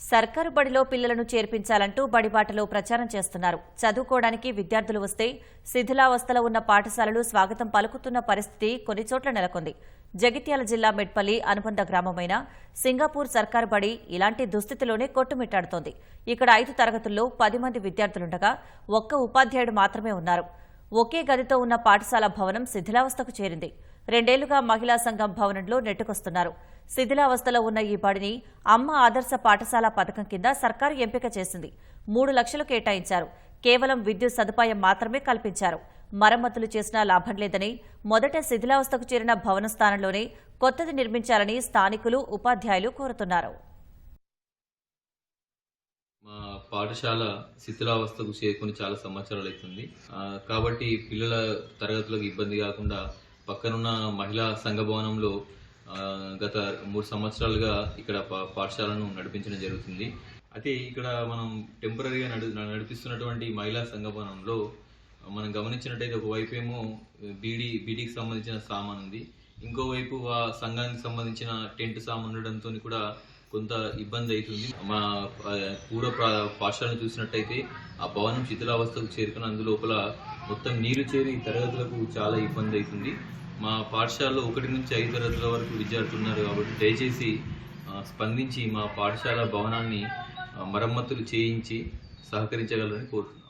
సర్కారు బడిలో పిల్లలను చేర్పించాలంటూ బడిబాటలో ప్రచారం చేస్తున్నారు. చదువుకోవడానికి విద్యార్థులు వస్తే శిథిలావస్థలో ఉన్న పాఠశాలలు స్వాగతం పలుకుతున్న పరిస్థితి కొన్ని చోట్ల నెలకొంది. జగిత్యాల జిల్లా మెట్పల్లి అనుబంధ గ్రామమైన సింగపూర్ సర్కారు బడి ఇలాంటి దుస్థితిలోనే కొట్టుమిట్టాడుతోంది. ఇక్కడ ఐదు తరగతుల్లో పది మంది విద్యార్థులుండగా ఒక్క ఉపాధ్యాయుడు మాత్రమే ఉన్నారు. ఒకే గదితో ఉన్న పాఠశాల భవనం శిథిలావస్థకు చేరింది. రెండేళ్ళుగా మహిళా సంఘం భవనంలో నెట్టుకొస్తున్నారు. శిథిలావస్థలో ఉన్న ఈ బడిని అమ్మ ఆదర్శ పాఠశాల పథకం కింద సర్కారు ఎంపిక చేసింది. మూడు లక్షలు కేటాయించారు. కేవలం విద్యుత్ సదుపాయం మాత్రమే కల్పించారు. మరమ్మతులు చేసినా లాభం లేదని మొదట శిథిలావస్థకు చేరిన భవన స్థానంలోనే కొత్తది నిర్మించాలని స్థానికులు ఉపాధ్యాయులు కోరుతున్నారు. మా పాఠశాల శిథిలావస్థకు చేరుకుని చాలా సంవత్సరాలు అవుతుంది. కాబట్టి పిల్లల తరగతులకు ఇబ్బంది కాకుండా పక్కనున్న మహిళా సంఘ భవనంలో గత మూడు సంవత్సరాలుగా ఇక్కడ పా- పాఠశాలను నడిపించడం జరుగుతుంది. అయితే ఇక్కడ మనం టెంపరీగా నడు నడిపిస్తున్నటువంటి మహిళా సంఘ భవనంలో మనం గమనించినట్టయితే ఒకవైపు ఏమో బీడీ బీడీకి సంబంధించిన సామాన్ ఉంది ఇంకోవైపు ఆ సంఘానికి సంబంధించిన టెంట్ సామాన్ ఉండడంతో కూడా కొంత ఇబ్బంది అవుతుంది. మా పూర్వ ప్రా- పాఠశాలను చూసినట్టయితే ఆ భవనం శిథిలావస్థకు చేరుకుని అందులోపల మొత్తం నీరు చేరి తరగతులకు చాలా ఇబ్బంది అవుతుంది. మా పాఠశాలలో ఒకటి నుంచి ఐదు తరగతుల వరకు విద్యార్థులు ఉన్నారు కాబట్టి దయచేసి స్పందించి మా పాఠశాల భవనాన్ని మరమ్మతులు చేయించి సహకరించగలరని కోరుతున్నాను.